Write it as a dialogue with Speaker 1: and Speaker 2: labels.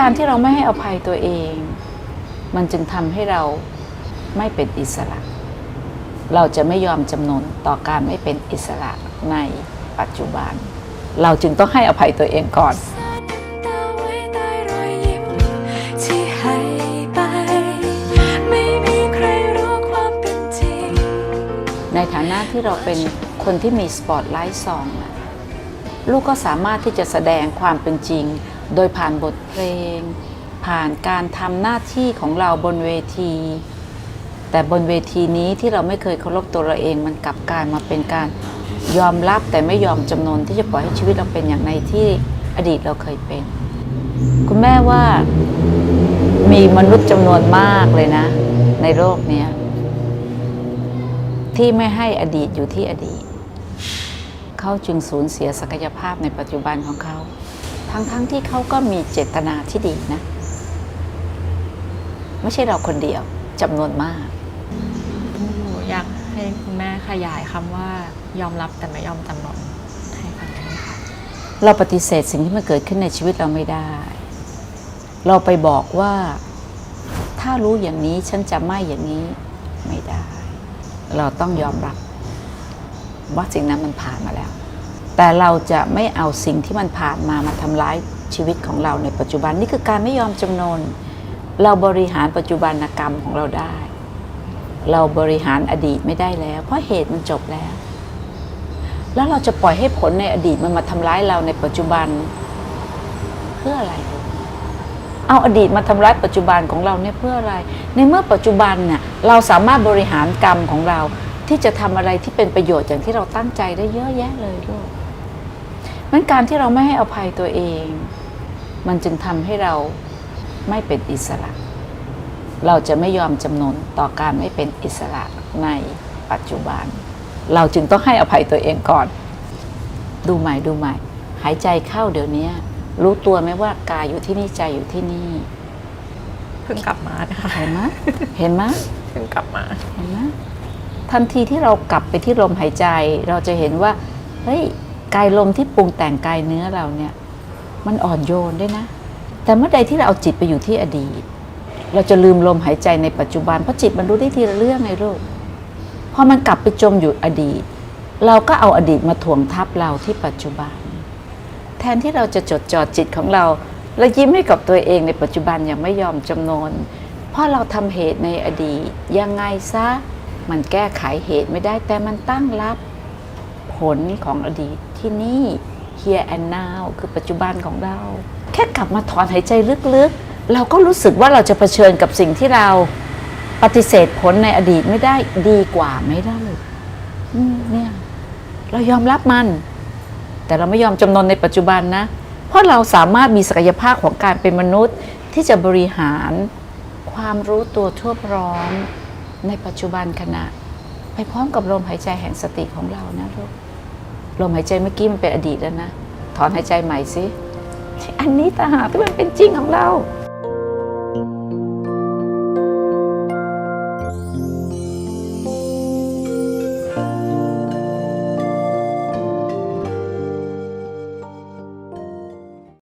Speaker 1: การที่เราไม่ให้อภัยตัวเอง มันจึงทำให้เราไม่เป็นอิสระ เราจะไม่ยอมจำนนต่อการไม่เป็นอิสระในปัจจุบัน เราจึงต้องให้อภัยตัวเองก่อน
Speaker 2: ใน
Speaker 1: ฐานะที่เราเป็นคนที่มีสปอตไลท์สองลูกก็สามารถที่จะแสดงความเป็นจริง โดยผ่านบทเพลง ผ่านการทำหน้าที่ของเราบนเวที แต่บนเวทีนี้ที่เราไม่เคยเคารพตัวเราเองมันกลับกลายมาเป็นการยอมรับแต่ไม่ยอมจำนนที่จะปล่อยให้ชีวิตเราเป็นอย่างในที่อดีตเราเคยเป็น คุณแม่ว่ามีมนุษย์จำนวนมากเลยนะ ในโลกนี้ที่ไม่ให้อดีตอยู่ที่อดีต เขาจึงสูญเสียศักยภาพในปัจจุบันของเขา ทั้งๆทที่เขาก็มีเจตนาที่ดีนะ ไม่ใช่เราคนเดียวจำนวนมาก
Speaker 3: หนูอยากให้คุณแม่ขยายคำว่ายอมรับแต่ไม่ยอมจำนนให้ฟังได้ไหมคะ
Speaker 1: เราปฏิเสธสิ่งที่มันเกิดขึ้นในชีวิตเราไม่ได้ เราไปบอกว่าถ้ารู้อย่างนี้ฉันจะไม่อย่างนี้ไม่ได้ เราต้องยอมรับว่าสิ่งนั้นมันผ่านมาแล้ว แต่เราจะไม่เอาสิ่งที่มันผ่านมามาทำร้ายชีวิตของเราในปัจจุบันนี่คือการไม่ยอมจำนน เราบริหารปัจจุบันกรรมของเราได้ เราบริหารอดีตไม่ได้แล้ว เพราะเหตุมันจบแล้ว แล้วเราจะปล่อยให้ผลในอดีตมันมาทำร้ายเราในปัจจุบัน เพื่ออะไร เอาอดีตมาทำร้ายปัจจุบันของเราเนี่ยเพื่ออะไร ในเมื่อปัจจุบันเนี่ยเราสามารถบริหารกรรมของเราที่จะทำอะไรที่เป็นประโยชน์อย่างที่เราตั้งใจได้เยอะแยะเลยลูก มันการที่เราไม่ให้อภัยตัวเอง มันจึงทำให้เราไม่เป็นอิสระ เราจะไม่ยอมจำนนต่อการไม่เป็นอิสระในปัจจุบัน เราจึงต้องให้อภัยตัวเองก่อน ดูใหม่ดูใหม่ หายใจเข้าเดี๋ยวนี้รู้ตัวไหมว่ากายอยู่ที่นี่ใจอยู่ที่นี่
Speaker 3: เพิ่งกลับมานะคะ
Speaker 1: เห็นไหมเห็นไหม
Speaker 3: เพิ่งกลับมา
Speaker 1: เห็นไหมทันทีที่เรากลับไปที่ลมหายใจ เราจะเห็นว่าเฮ้ย กายลมที่ปรุงแต่งกายเนื้อเราเนี่ย มันอ่อนโยนด้วยนะ แต่เมื่อใดที่เราเอาจิตไปอยู่ที่อดีต เราจะลืมลมหายใจในปัจจุบันเพราะจิตมันรู้ได้ทีละเรื่องไงลูกพอมันกลับไปจมอยู่อดีต เราก็เอาอดีตมาถ่วงทับเราที่ปัจจุบัน แทนที่เราจะจดจ่อจิตของเรา และยิ้มให้กับตัวเองในปัจจุบันอย่างไม่ยอมจำนนเพราะเราทำเหตุในอดีตยังไงซะมันแก้ไขเหตุไม่ได้แต่มันตั้งรับผลของอดีต ที่นี่ here and now คือปัจจุบันของเรา แค่กลับมาถอนหายใจลึกๆ เราก็รู้สึกว่าเราจะเผชิญกับสิ่งที่เราปฏิเสธผลในอดีตไม่ได้ดีกว่าไหม่ได้เนี่ยเรายอมรับมัน แต่เราไม่ยอมจำนนในปัจจุบันนะ เพราะเราสามารถมีศักยภาพของการเป็นมนุษย์ที่จะบริหารความรู้ตัวทั่วพร้อมในปัจจุบันขณะ ไปพร้อมกับลมหายใจแห่งสติของเรานะลูก ลมหายใจเมื่อกี้มันเป็นอดีตแล้วนะ ถอนหายใจใหม่สิ อันนี้ต่างหากที่มันเป็นจริงของเรา